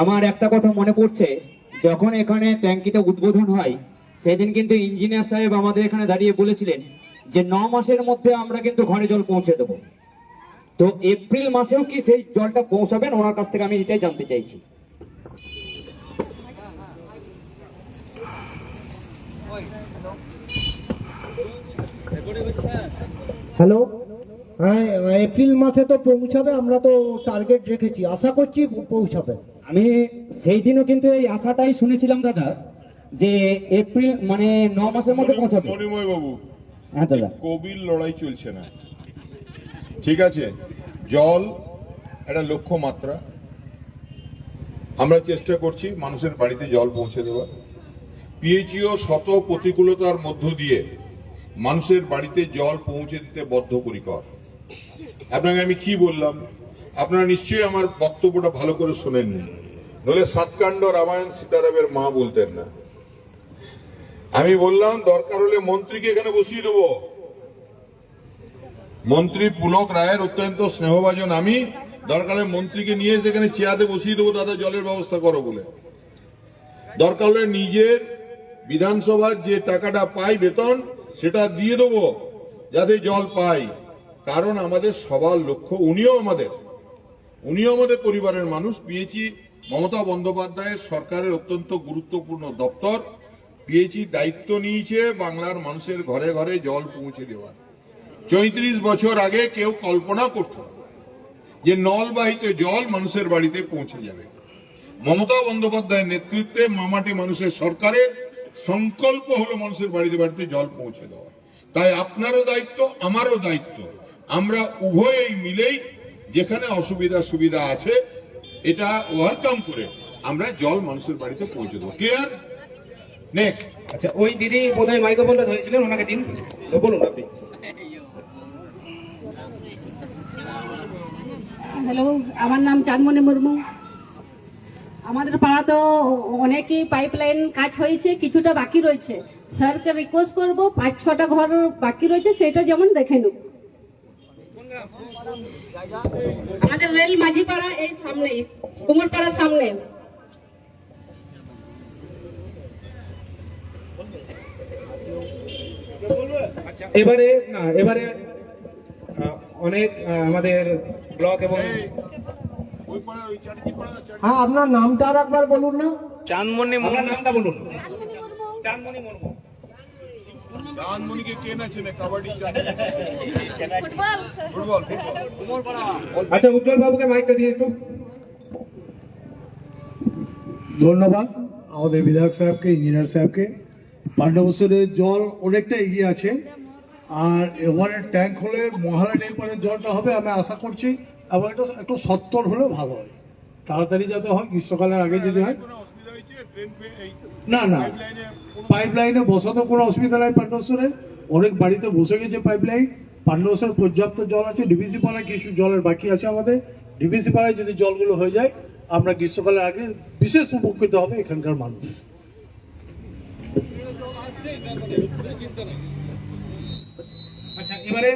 আমার একটা কথা মনে পড়ছে। যখন এখানে ট্যাঙ্কিটা উদ্বোধন হয়, সেদিন কিন্তু ইঞ্জিনিয়ার সাহেব আমাদের এখানে দাঁড়িয়ে বলেছিলেন যে, ন মাসের মধ্যে আমরা কিন্তু ঘরে জল পৌঁছে দেবো। তো এপ্রিল মাসেও কি সেই জলটা পৌঁছাবেন? ওনার কাছ থেকে আমি এটাই জানতে চাইছি। হ্যালো? হ্যাঁ এপ্রিল মাসে তো পৌঁছাবে আমরা তো টার্গেট রেখেছি। আশা করছি পৌঁছাবে। আমি সেই দিনও কিন্তু এই আশাটাই শুনেছিলাম দাদা যে এপ্রিল মানে ন মাসের মধ্যে পৌঁছাবে। মণিময় বাবু হ্যাঁ দাদা। কবির লড়াই চলছে না। ঠিক আছে? জল একটা লক্ষ্যমাত্রা। আমরা চেষ্টা করছি মানুষের বাড়িতে জল পৌঁছে দেওয়ার। পিএইচইও শত প্রতিকূলতার মধ্য দিয়ে মানুষের বাড়িতে জল পৌঁছে দিতে বদ্ধপরিকর। আপনাকে আমি কি বললাম? আপনারা নিশ্চয়ই আমার বক্তব্যটা ভালো করে শোনেননি। নলে সাতকাণ্ড রামায়ণ সীতারামের মা বলতেন না। আমি বললাম, দরকার হলে মন্ত্রীকে এখানে বসিয়ে দেবো। মন্ত্রী পুলক রায়ের অত্যন্ত স্নেহভাজন আমি। দরকার মন্ত্রীকে নিয়ে সেখানে চেয়ারে বসিয়ে দেবো দাদা জলের ব্যবস্থা করো বলে। দরকার হলে নিজের বিধানসভার যে টাকাটা পাই বেতন, সেটা দিয়ে দেবো, যাতে জল পাই। কারণ আমাদের সবার লক্ষ্য উনিও আমাদের। উনিও আমাদের পরিবারের মানুষ। পিএইচি মমতা বন্দ্যোপাধ্যায়ের সরকারের অত্যন্ত গুরুত্বপূর্ণ দপ্তর। পিএইচি দায়িত্ব নিয়েছে বাংলার মানুষের ঘরে ঘরে জল পৌঁছে দেওয়ার। চৈত্রিশ বছর আগে কেউ কল্পনা করত যে নলবাহিত জল মানুষের বাড়িতে পৌঁছে যাবে। মমতা বন্দ্যোপাধ্যায়ের নেতৃত্বে মামাটি মানুষের সরকারের সংকল্প হলো মানুষের বাড়িতে বাড়িতে জল পৌঁছে দেওয়া। তাই আপনারও দায়িত্ব, আমারও দায়িত্ব। আমরা উভয়েই মিলেই যেখানে অসুবিধা সুবিধা আছে এটা ওভারকাম করে আমরা জল মানুষের বাড়িতে পৌঁছে দেবো। ক্লিয়ার নেক্সট আচ্ছা ওই দিদি বোধহয় মাইক্রোফোনটা ধরেছিলেন ওনাকে দিন। বলুন আপনি। হ্যালো আমার নাম চাঁদমণি মুর্মু। আমাদের পাড়া তো অনেকই পাইপলাইন কাজ হয়েছে কিছুটা বাকি রয়েছে। স্যারকে রিকোয়েস্ট করব পাঁচ ছটা ঘর বাকি রয়েছে সেটা যেমন দেখে নেব আমাদের রেল মাঝিপাড়া এই সামনে কুমোরপাড়ার সামনে। এবারে না এবারে অনেক আমাদের ব্লক এবং হ্যাঁ আপনার নামটা আর একবার বলুন না। আপনার নামটা বলুন। চাঁদমণি মুর্মু। চাঁদমণিকে কে না চেনে কাবাডি ফুটবল ফুটবল আচ্ছা উজ্জ্বল বাবুকে মাইকটা দিয়ে একটু। ধন্যবাদ। আমাদের বিধায়ক সাহেবকে ইঞ্জিনিয়ার সাহেবকে। পাণ্ডবসরের জল অনেকটা এগিয়ে আছে। আর এবারে ট্যাঙ্ক হলে মহারাজ এবারে জলটা হবে আমি আশা করছি। এবং এটা একটু সত্তর হলে ভালো হয়। তাড়াতাড়ি যাতে হয় গ্রীষ্মকালের আগে যদি হয়। কোনো অসুবিধা হয়েছে? ট্রেন না না। পাইপ লাইনে বসাতে কোনো অসুবিধা নাই পাণ্ডবসরে অনেক বাড়িতে বসে গেছে পাইপ লাইন পাণ্ডবসর পর্যাপ্ত জল আছে। ডিবিসি পাড়ায় কিছু জলের বাকি আছে আমাদের। ডিবিসি পাড়ায় যদি জলগুলো হয়ে যায়, আমরা গ্রীষ্মকালের আগে বিশেষ উপকৃত হবে এখানকার মানুষ। আচ্ছা এবারে